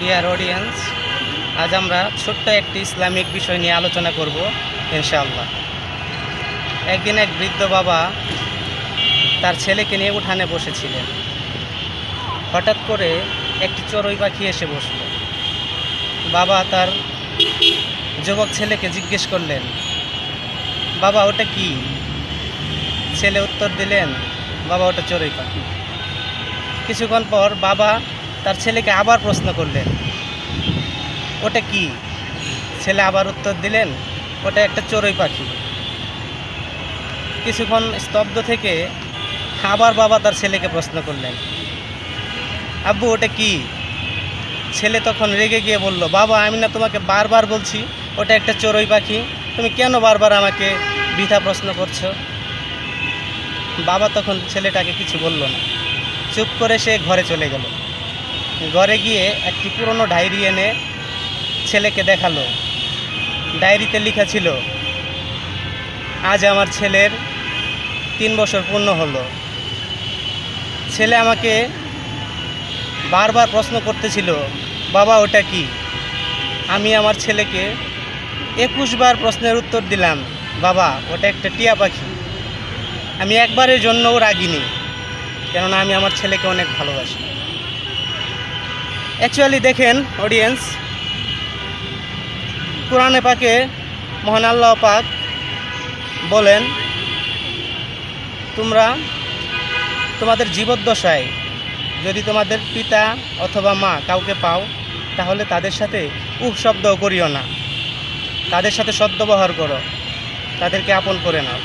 Dear audience আজ আমরা ছোট্ট একটি ইসলামিক বিষয় নিয়ে আলোচনা করব, ইনশাআল্লাহ। একদিন এক বৃদ্ধ বাবা তার ছেলেকে নিয়ে উঠানে বসেছিলেন। হঠাৎ করে একটি চড়ুই পাখি এসে বসল। বাবা তার যুবক ছেলেকে জিজ্ঞেস করলেন, বাবা, ওটা কি? ছেলে উত্তর দিলেন, বাবা, ওটা চড়ুই পাখি। কিছুক্ষণ পর বাবা তার ছেলেকে আবার প্রশ্ন করলেন, ওটা কি? ছেলে আবার উত্তর দিলেন, ওটা একটা চড়ুই পাখি। কিছুক্ষণ স্তব্ধ থেকে আবার বাবা তার ছেলেকে প্রশ্ন করলেন, আব্বু, ওটা কি? ছেলে তখন রেগে গিয়ে বলল, বাবা, আমি না তোমাকে বারবার বলছি, ওটা একটা চড়ুই পাখি। তুমি কেন বারবার আমাকে বৃথা প্রশ্ন করছ? বাবা তখন ছেলেটাকে কিছু বলল না। চুপ করে সে ঘরে চলে গেল। ঘরে গিয়ে একটি পুরনো ডায়েরি এনে ছেলেকে দেখাল। ডায়েরিতে লেখা ছিল, আজ আমার ছেলের তিন বছর পূর্ণ হলো। ছেলে আমাকে বারবার প্রশ্ন করতেছিল, বাবা, ওটা কি? আমি আমার ছেলেকে একুশ বার প্রশ্নের উত্তর দিলাম, বাবা, ওটা একটা টিয়া পাখি। আমি একবারের জন্যও রাগিনি, কেননা আমি আমার ছেলেকে অনেক ভালোবাসি। অ্যাকচুয়ালি দেখেন অডিয়েন্স কোরআনে পাকে মহান আল্লাহ পাক বলেন, তোমরা তোমাদের জীবদ্দশায় যদি তোমাদের পিতা অথবা মা কাউকে পাও, তাহলে তাদের সাথে উহ শব্দও করিও না। তাদের সাথে সদ্ব্যবহার করো। তাদেরকে আপন করে নাও।